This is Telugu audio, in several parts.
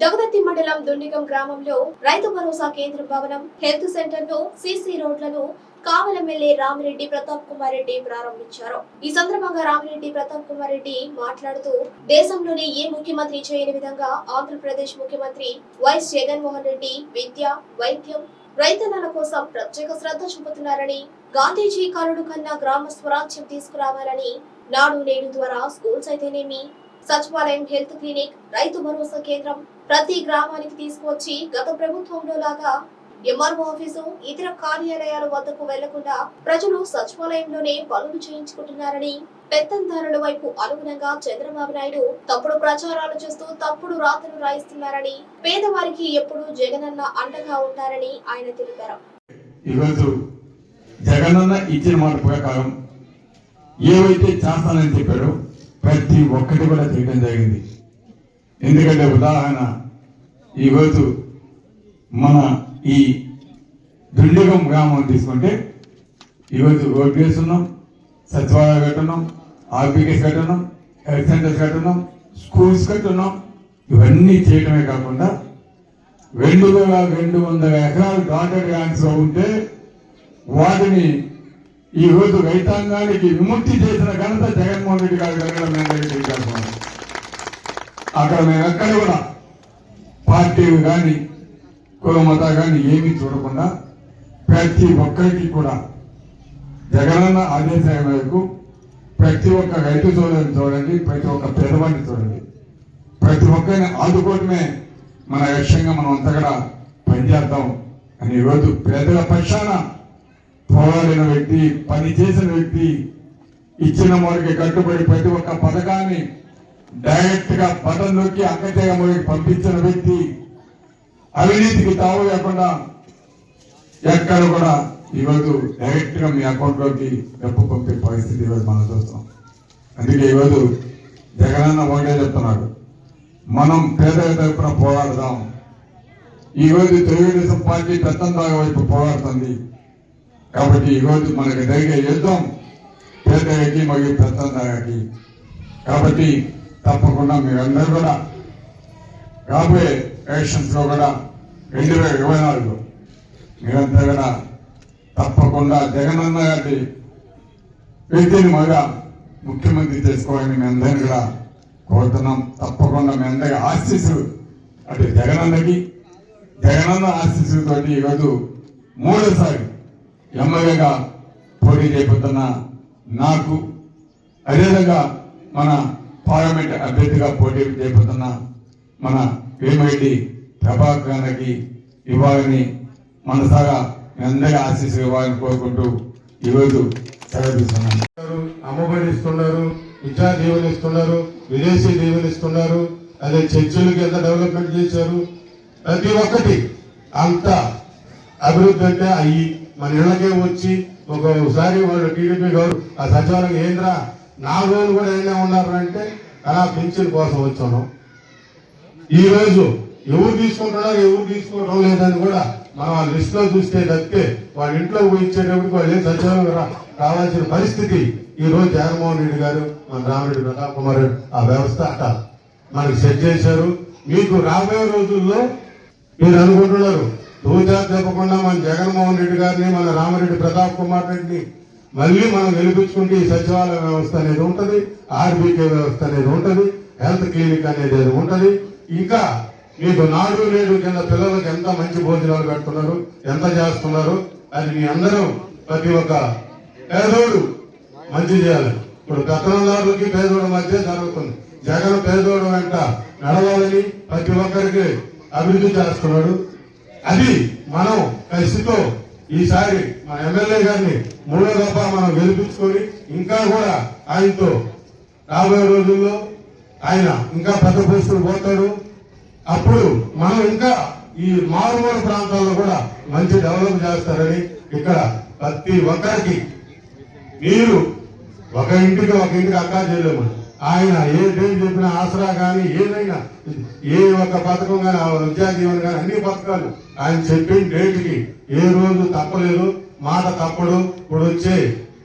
దొగదత్తి మండలం దుండిగం గ్రామంలో రైతు భరోసా కేంద్ర భవనం హెల్త్ సెంటర్ను సీసీ రోడ్లను కావల ఎమ్మెల్యే రామిరెడ్డి ప్రతాప్ కుమార్ రెడ్డి ప్రారంభించారు. ఈ సందర్భంగా రామిరెడ్డి ప్రతాప్ కుమార్ రెడ్డి మాట్లాడుతూ దేశంలోని ఏ ముఖ్యమంత్రి చేయని విధంగా ఆంధ్రప్రదేశ్ ముఖ్యమంత్రి వైఎస్ జగన్మోహన్ రెడ్డి విద్య వైద్యం రైతన్నల కోసం ప్రత్యేక శ్రద్ధ చూపుతున్నారని గాంధీజీ కరుడు కన్నా గ్రామ స్వరాజ్యం తీసుకురావాలని నాడు నేడు ద్వారా స్కూల్స్ అయితేనేమి సచివాలయం హెల్త్ క్లినిక్ రైతు భరోసా కేంద్రం ప్రతి గ్రామానికి తీసుకువచ్చి గత ప్రభుత్వంలో లాగా ఎంఆర్ఓ ఆఫీసు ఇతర కార్యాలయాల వద్దకు వెళ్ళకుండా ప్రజలు సచివాలయంలోనే పనులు చేయించుకుంటున్నారని పెత్తందారుల వైపు అనుగుణంగా చంద్రబాబు నాయుడు తప్పుడు ప్రచారాలు చేస్తూ తప్పుడు రాతలు రాయిస్తున్నారని పేదవారికి ఎప్పుడు జగనన్న అండగా ఉంటారని ఆయన తెలిపారు. ఈరోజు జగనన్న ఇచ్చిన మాట ప్రకారం ఏవైతే చేస్తానని చెప్పాడో ప్రతి ఒక్కటి కూడా చేయడం జరిగింది. ఎందుకంటే ఉదాహరణ ఈరోజు మన ఈ దుండిగం గ్రామం తీసుకుంటే ఈరోజు రోడ్ వేస్తున్నాం సచివాలయ కట్టడం ఆర్బీకేస్ కట్టడం హెల్త్ సెంటర్స్ కట్టడం స్కూల్స్ కట్టున్నాం. ఇవన్నీ చేయడమే కాకుండా రెండు వేల రెండు వందల ఎకరాలు డాటెడ్ ల్యాండ్స్ ఉంటే వాటిని ఈ రోజు రైతాంగానికి విముక్తి చేసిన ఘనత జగన్మోహన్ రెడ్డి గారు జరగడం మేము అక్కడ మేము ఎక్కడ కూడా పార్టీలు కానీ కులమత కానీ ఏమీ చూడకుండా ప్రతి ఒక్కరికి కూడా జగనన్న ఆదేశాల మేరకు ప్రతి ఒక్క రైతు సోదరిని చూడండి ప్రతి ఒక్క పేదవాడిని చూడండి. ప్రతి ఒక్కరిని ఆదుకోవటమే మన లక్ష్యంగా మనం అంతగా కూడా పనిచేద్దాం అని ఈరోజు పేదల పక్షాన పోరాడిన వ్యక్తి పని చేసిన వ్యక్తి ఇచ్చిన వారికి కట్టుబడి ప్రతి ఒక్క పథకాన్ని డైరెక్ట్గా బటన్ నొక్కి అంకచేయమని పంపించిన వ్యక్తి అవినీతికి తావు లేకుండా ఎక్కడ కూడా ఈరోజు డైరెక్ట్గా మీ అకౌంట్లోకి డబ్బు పంపే పరిస్థితి ఈరోజు మనం చూస్తాం అందుకే ఈరోజు జగనన్న ఒకటే చెప్తున్నాడు మనం పేదల తరఫున పోరాడదాం. ఈ రోజు తెలుగుదేశం పార్టీ పెత్తందాగ వైపు పోరాడుతుంది. కాబట్టి ఈరోజు మనకి మనకు జరిగే యుద్ధం పేదలకి మరియు పెత్తందాగకి కాబట్టి తప్పకుండా మీరందరూ కూడా రాబోయే ఎలక్షన్స్లో కూడా రెండు వేల ఇరవై నాలుగు మీరంతా కూడా తప్పకుండా జగనన్న గారి వ్యక్తిని మగా ముఖ్యమంత్రి చేసుకోవాలని మీ అందరినీ కూడా కోరుతున్నాం. తప్పకుండా మీ అందరి ఆశీస్సులు అంటే జగనన్నకి జగనన్న ఆశీస్సులతోటి ఈరోజు మూడోసారి ఎమ్మెల్యేగా పోటీ చేపడుతున్న నాకు అదేవిధంగా మన పార్లమెంట్ అభ్యర్థిగా పోటీ చేయబోతున్న మన వేమిరెడ్డి ప్రభాకరానికి ఇవ్వాలని మనసాగా అందరి ఆశీస్సులు ఇవ్వాలని కోరుకుంటూ ఈరోజు సెలవు తీసుకున్నాను. ఇస్తున్నారు, అమ్మఒడి ఇస్తున్నారు విద్యా దీవెన ఇస్తున్నారు విదేశీ దీవెనిస్తున్నారు అదే చర్చిలకు ఎంత డెవలప్మెంట్ చేశారు? ప్రతి ఒక్కటి అంత అభివృద్ధి అంటే అయ్యి మన ఇళ్ళకే వచ్చి ఒక్కొక్కసారి వాళ్ళు టీడీపీ గారు ఆ సచివాలయం ఏంద్రా నాలుగు రోజులు కూడా ఏమైనా ఉన్నారు అంటే అలా పెన్షన్ కోసం వచ్చాను. ఈ రోజు ఎవరు తీసుకుంటున్నారు ఎవరు తీసుకోవడం లేదని కూడా మనం ఆ లిస్ట్లో చూస్తే తప్పితే వాళ్ళ ఇంట్లో పోయి ఇచ్చేటప్పుడు వాళ్ళు ఏం సచివాలయం రావాల్సిన పరిస్థితి ఈ రోజు జగన్మోహన్ రెడ్డి గారు మన రామరెడ్డి ప్రతాప్ కుమార్ రెడ్డి ఆ వ్యవస్థ అట మనకి సెట్ చేశారు. మీకు రాబోయే రోజుల్లో మీరు అనుకుంటున్నారు తూచా చెప్పకుండా మన జగన్మోహన్ రెడ్డి గారిని మన రామరెడ్డి ప్రతాప్ కుమార్ రెడ్డిని మళ్ళీ మనం గెలిపించుకుంటే ఈ సచివాలయ వ్యవస్థ అనేది ఉంటుంది ఆర్బీకే వ్యవస్థ అనేది ఉంటుంది హెల్త్ క్లినిక్ అనేది ఉంటుంది. ఇంకా మీకు నాడు నేడు కింద పిల్లలకు ఎంత మంచి భోజనాలు పెడుతున్నారు ఎంత చేస్తున్నారు అది మీ అందరూ ప్రతి ఒక్క పేదోడు మంచి చేయాలి. ఇప్పుడు పెత్తనందారులకి పేదోడు మధ్య జరుగుతుంది. జగన్ పేదోడు వెంట నడవాలని ప్రతి ఒక్కరికి అభివృద్ధి చేస్తున్నాడు. అది మనం కసితో ఈసారి మా ఎమ్మెల్యే గారిని మూడో దఫా మనం గెలిపించుకొని ఇంకా కూడా ఆయనతో రాబోయే రోజుల్లో ఆయన ఇంకా పెద్ద పోస్టులు పోతాడు. అప్పుడు మనం ఇంకా ఈ మారుమూల ప్రాంతాల్లో కూడా మంచి డెవలప్ చేస్తారని ఇక్కడ ప్రతి ఒక్కరికి మీరు ఒక ఇంటికి ఒక ఇంటికి అక్క చేయలేము. ఆయన ఏ డేట్ చెప్పిన ఆసరా కానీ ఏదైనా ఏ ఒక్క పథకం కానీ విద్యా దీవెన కానీ అన్ని పథకాలు ఆయన చెప్పిన డేట్కి ఏ రోజు తప్పలేదు మాట తప్పడు. ఇప్పుడు వచ్చే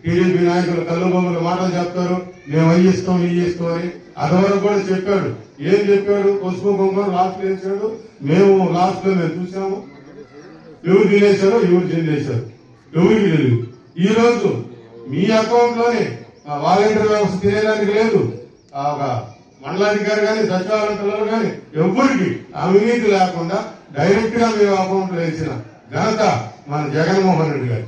టీడీపీ నాయకులు కల్లుబొమ్మలు మాటలు చెప్తారు మేము అయ్యి ఇస్తాం ఇవి ఇస్తాం అని. అదివరకు కూడా చెప్పాడు. ఏం చెప్పాడు? పసుపు కుంకుమ లాస్ట్ వేసాడు మేము లాస్ట్లో మేము చూసాము. ఎవరు తినేశారు ఎవరు చెందేశారు ఎవరికి తెలియదు ఈ రోజు మీ అకౌంట్లోనే వాలంటీర్ వ్యవస్థ తినేదానికి లేదు. ఆ ఒక మండలాధికారి కానీ సచివాలయం పిల్లలు కానీ ఎవరికి అవినీతి లేకుండా డైరెక్ట్గా మేము అకౌంట్ వేసిన ఘనత మన జగన్మోహన్ రెడ్డి గారు.